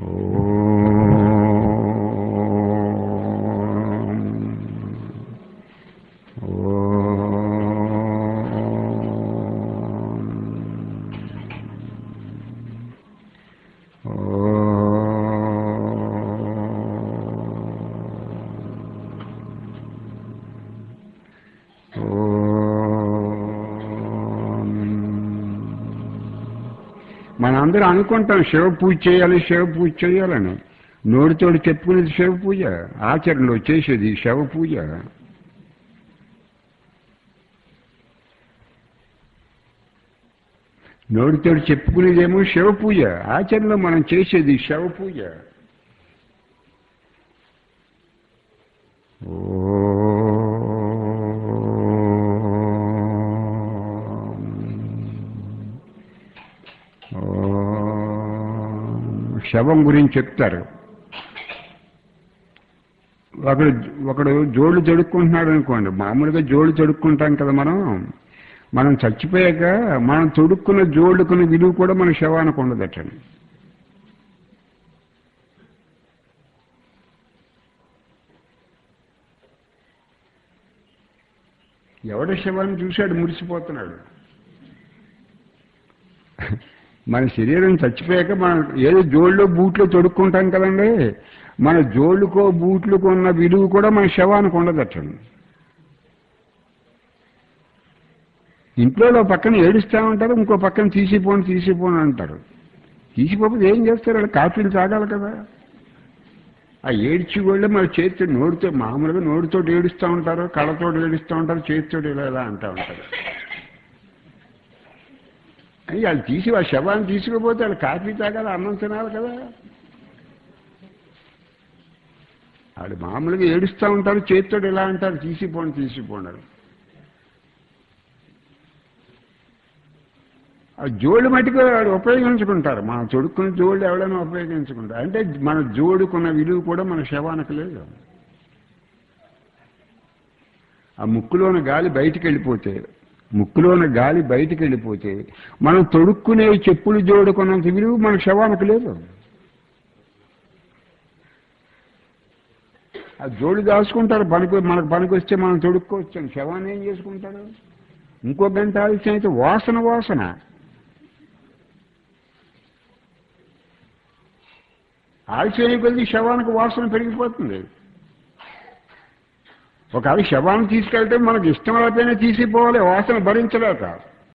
Oh. మనందరూ అనుకుంటాం శివ పూజ చేయాలి శివ పూజ చేయాలని. నోటితోటి చెప్పుకునేది శివ పూజ ఆచరణలో చేసేది శవ పూజ. నోటితోటి చెప్పుకునేదేమో శివ పూజ ఆచరణలో మనం చేసేది శవ పూజ. శవం గురించి చెప్తారు. ఒకడు ఒకడు జోళ్ళు జడుక్కుంటున్నాడు అనుకోండి. మామూలుగా జోళ్ళు తొడుక్కుంటాం కదా మనం. మనం చచ్చిపోయాక మనం తొడుక్కున్న జోళ్ళుకున్న విలువ కూడా మన శవానికి ఉండదటండి. ఎవడ శవాన్ని చూశాడు మురిసిపోతున్నాడు. మన శరీరం చచ్చిపోయాక మనం ఏదో జోళ్ళు బూట్లో తొడుక్కుంటాం కదండి. మన జోళ్ళుకో బూట్లుకో ఉన్న విలువ కూడా మన శవానికి ఉండదట్టండి ఇంట్లో పక్కన ఏడుస్తూ ఉంటారు ఇంకో పక్కన తీసిపోండి తీసిపోండి అంటారు. తీసిపోతే ఏం చేస్తారు? వాళ్ళు కాఫీలు తాగాలి కదా. ఆ ఏడ్చి కూడా మన చేతితో నోటితో మామూలుగా నోడితో ఏడుస్తూ ఉంటారు కళ్ళతో ఏడుస్తూ ఉంటారు చేతితో ఇలా ఇలా అంటూ ఉంటారు. అని వాళ్ళు తీసి ఆ శవాన్ని తీసుకుపోతే వాళ్ళు కాఫీ తాగాలి అన్నం తినాలి కదా. వాళ్ళు మామూలుగా ఏడుస్తూ ఉంటారు చేతితో ఇలా అంటారు తీసిపోండి తీసిపోండి ఆ జోడు మటుకు వాడు ఉపయోగించుకుంటారు. మనం తొడుక్కున్న జోడు ఎవడైనా ఉపయోగించుకుంటారు. అంటే మన జోడుకున్న విలువ కూడా మన శవానికి లేదు. ఆ ముక్కులోని గాలి బయటికి వెళ్ళిపోతే ముక్కులోని గాలి బయటికి వెళ్ళిపోతే మనం తొడుక్కునే చెప్పులు జోడుకున్నంత విలువ మన శవానికి లేదు. ఆ జోడు దాచుకుంటారు పనికి మనకు పనికి వస్తే మనం తొడుక్కోవచ్చు శవాన్ని ఏం చేసుకుంటాడు? ఇంకో గంట ఆలస్యం అయితే వాసన వాసన. ఆలస్యం కొద్ది శవానికి వాసన పెరిగిపోతుంది. ఒకవేళ శవాన్ని తీసుకెళ్తే మనకు ఇష్టం లేకపోయినా తీసిపోవాలి వాసన భరించలేక.